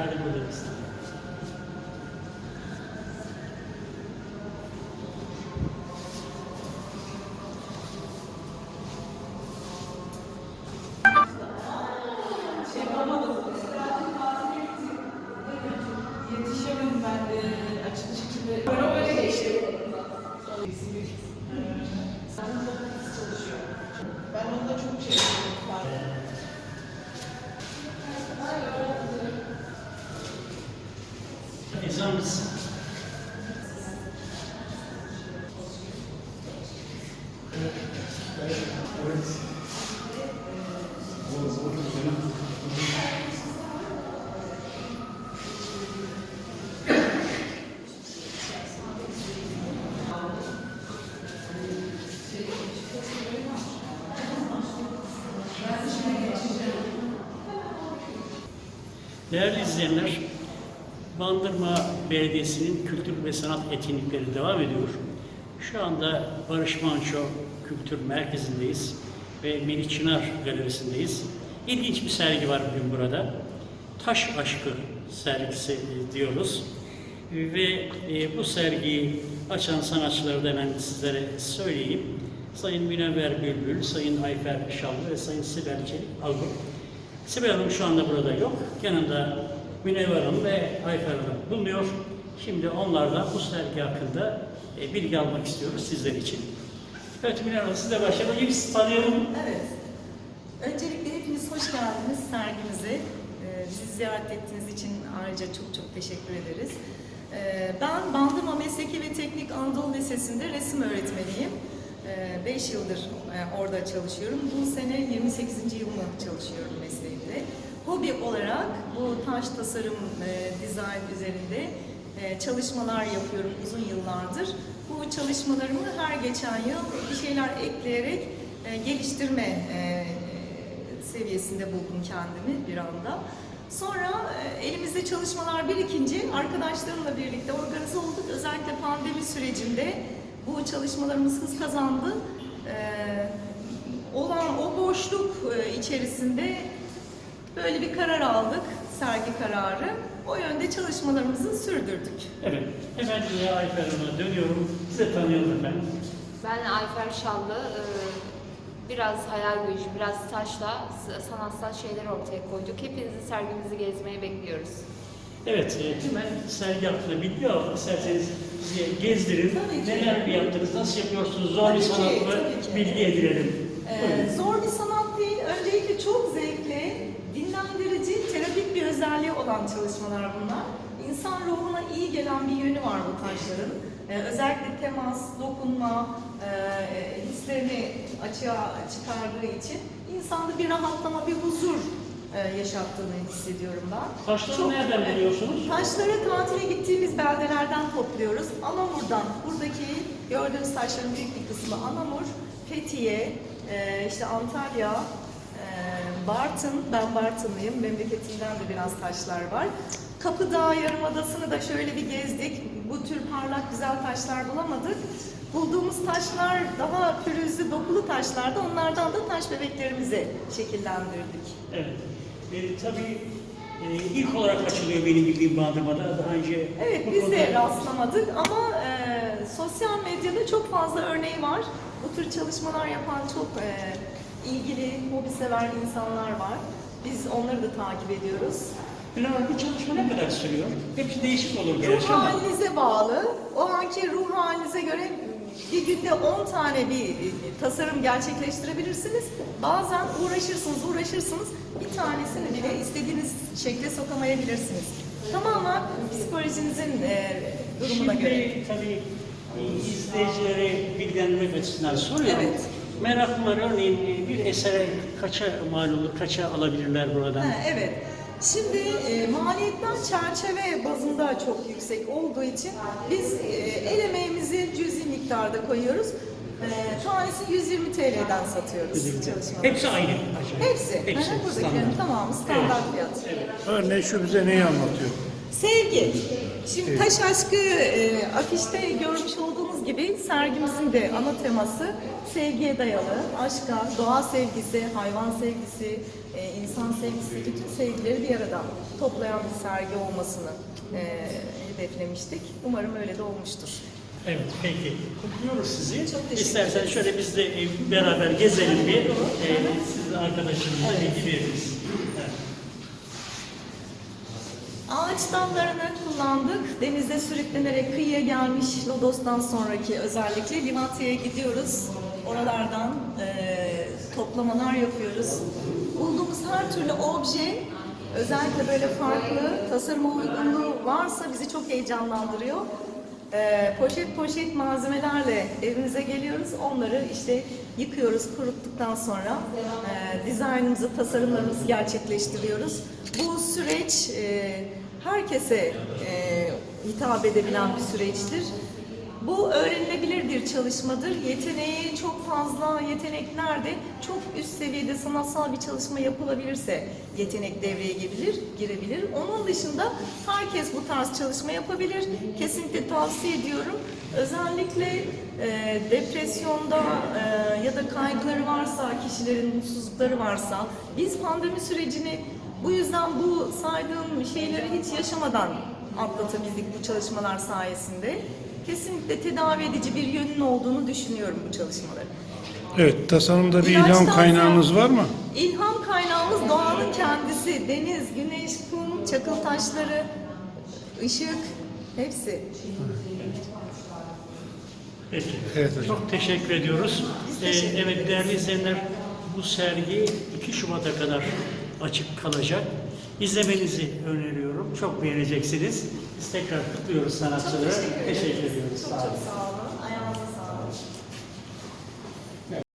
ప్రాధాన్యత ఇస్తుంది mıyız? Değerli izleyenler, Bandırma Belediyesi'nin kültür ve sanat etkinlikleri devam ediyor. Şu anda Barış Manço Kültür Merkezi'ndeyiz ve Melih Çınar Galerisi'ndeyiz. İlginç bir sergi var bugün burada. Taş Aşkı sergisi e, diyoruz. Ve e, bu sergiyi açan sanatçıları da hemen sizlere söyleyeyim. Sayın Münevver Bülbül, Sayın Ayfer Şallı ve Sayın Sibel Çelik Algın. Sibel Hanım şu anda burada yok. Yanında Münevver Hanım ve Ayfer Hanım bulunuyor. Şimdi onlardan bu sergi hakkında e, bilgi almak istiyoruz sizler için. Evet Münevver Hanım sizle başlayalım. İlk sizi tanıyalım. Evet. Öncelikle hepiniz hoş geldiniz sergimize. Ee, bizi ziyaret ettiğiniz için ayrıca çok çok teşekkür ederiz. Ee, ben Bandırma Mesleki ve Teknik Anadolu Lisesi'nde resim öğretmeniyim. 5 yıldır e, orada çalışıyorum. Bu sene 28. yılımı çalışıyorum mesleğimde. Hobi olarak bu taş tasarım, e, dizayn üzerinde e, çalışmalar yapıyorum uzun yıllardır. Bu çalışmalarımı her geçen yıl bir şeyler ekleyerek e, geliştirme e, seviyesinde buldum kendimi bir anda. Sonra e, elimizde çalışmalar birikince arkadaşlarımla birlikte organize olduk. Özellikle pandemi sürecinde bu çalışmalarımız hız kazandı. E, olan o boşluk e, içerisinde böyle bir karar aldık, sergi kararı. O yönde çalışmalarımızı sürdürdük. Evet, hemen e, Ayfer Hanım'a dönüyorum. Size tanıyalım efendim. Ben Ayfer Şallı. Ee, Biraz hayal gücü, biraz taşla sanatsal şeyler ortaya koyduk. Hepinizi sergimizi gezmeye bekliyoruz. Evet, e, hemen sergi hakkında bilgi alalım. İsterseniz bizi gezdirin. Neler yaptınız, nasıl yapıyorsunuz, zor Tabii bir sanat mı? Bilgi edinelim. Ee, zor bir sanat değil. Öncelikle çok zevkli, dinlendirici, terapik bir olan çalışmalar bunlar. İnsan ruhuna iyi gelen bir yönü var bu taşların. Ee, özellikle temas, dokunma, e, hislerini açığa çıkardığı için insanda bir rahatlama, bir huzur e, yaşattığını hissediyorum ben. Taşları Çok- nereden evet. buluyorsunuz? Taşları tatile gittiğimiz beldelerden topluyoruz. Anamur'dan, buradaki gördüğünüz taşların büyük bir kısmı Anamur, Fethiye, e, işte Antalya, e, Bartın, ben Bartınlıyım, memleketimden de biraz taşlar var. Kapıdağ Yarımadası'nı da şöyle bir gezdik. Bu tür parlak güzel taşlar bulamadık. Bulduğumuz taşlar daha pürüzlü, dokulu taşlardı. Onlardan da taş bebeklerimizi şekillendirdik. Evet. E, tabii e, ilk olarak açılıyor benim bildiğim bandırmada. Daha önce Evet biz konuda- de rastlamadık ama e, sosyal medyada çok fazla örneği var. Bu tür çalışmalar yapan çok e, ilgili, hobi sever insanlar var. Biz onları da takip ediyoruz. Bilal bu çalışma ne kadar sürüyor? Hepsi değişik olur Ruh gerçi ama. halinize bağlı. O anki ruh halinize göre bir günde 10 tane bir tasarım gerçekleştirebilirsiniz. Bazen uğraşırsınız, uğraşırsınız. Bir tanesini bile istediğiniz şekle sokamayabilirsiniz. Tamamen psikolojinizin e, durumuna göre. Şimdi tabii e, izleyicileri bilgilendirmek açısından soruyorum. Evet. Meraklılar örneğin e, bir esere kaça mal olur, kaça alabilirler buradan? Ha, evet. Şimdi e, maliyetler çerçeve bazında çok yüksek olduğu için biz e, el emeğimizi cüzi miktarda koyuyoruz. E, tanesi 120 TL'den satıyoruz. Hepsi aynı. Hepsi. Hı, Buradakilerin tamamı standart fiyat. Örneğin şu bize neyi anlatıyor? Sevgi. Şimdi Taş Aşkı e, afişte görmüş olduğunuz gibi sergimizin de ana teması sevgiye dayalı. Aşka, doğa sevgisi, hayvan sevgisi, e, insan sevgisi, bütün sevgileri bir arada toplayan bir sergi olmasını e, hedeflemiştik. Umarım öyle de olmuştur. Evet, peki. Kutluyoruz sizi. Çok teşekkür İstersen şöyle biz de e, beraber gezelim bir. E, siz arkadaşınızla bilgi veririz. Evet. Ağaç dallarını kullandık. Denize sürüklenerek kıyıya gelmiş Lodos'tan sonraki özellikle Limatya'ya gidiyoruz. Oralardan eee, toplamalar yapıyoruz. Bulduğumuz her türlü obje özellikle böyle farklı tasarıma uygunluğu varsa bizi çok heyecanlandırıyor. Eee, poşet poşet malzemelerle evimize geliyoruz. Onları işte yıkıyoruz kuruttuktan sonra eee dizaynımızı, tasarımlarımızı gerçekleştiriyoruz. Bu süreç eee, herkese eee, hitap edebilen bir süreçtir. Bu öğrenilebilir bir çalışmadır. Yeteneği çok fazla yetenekler de çok üst seviyede sanatsal bir çalışma yapılabilirse yetenek devreye girebilir, girebilir. Onun dışında herkes bu tarz çalışma yapabilir. Kesinlikle tavsiye ediyorum. Özellikle e, depresyonda e, ya da kaygıları varsa, kişilerin mutsuzlukları varsa biz pandemi sürecini bu yüzden bu saydığım şeyleri hiç yaşamadan atlatabildik bu çalışmalar sayesinde. Kesinlikle tedavi edici bir yönün olduğunu düşünüyorum bu çalışmaların. Evet, tasarımda bir İlaçtan ilham kaynağınız var mı? İlham kaynağımız doğanın kendisi. Deniz, güneş, kum, çakıl taşları, ışık hepsi. Peki. Evet hocam. Çok teşekkür ediyoruz. Ee, teşekkür evet değerli izleyenler bu sergi 2 Şubat'a kadar açık kalacak. İzlemenizi öneriyorum. Çok beğeneceksiniz. Biz tekrar kutluyoruz sanatçıları. Teşekkür. Teşekkür ediyoruz. Çok Sağ olun. çok sağ olun.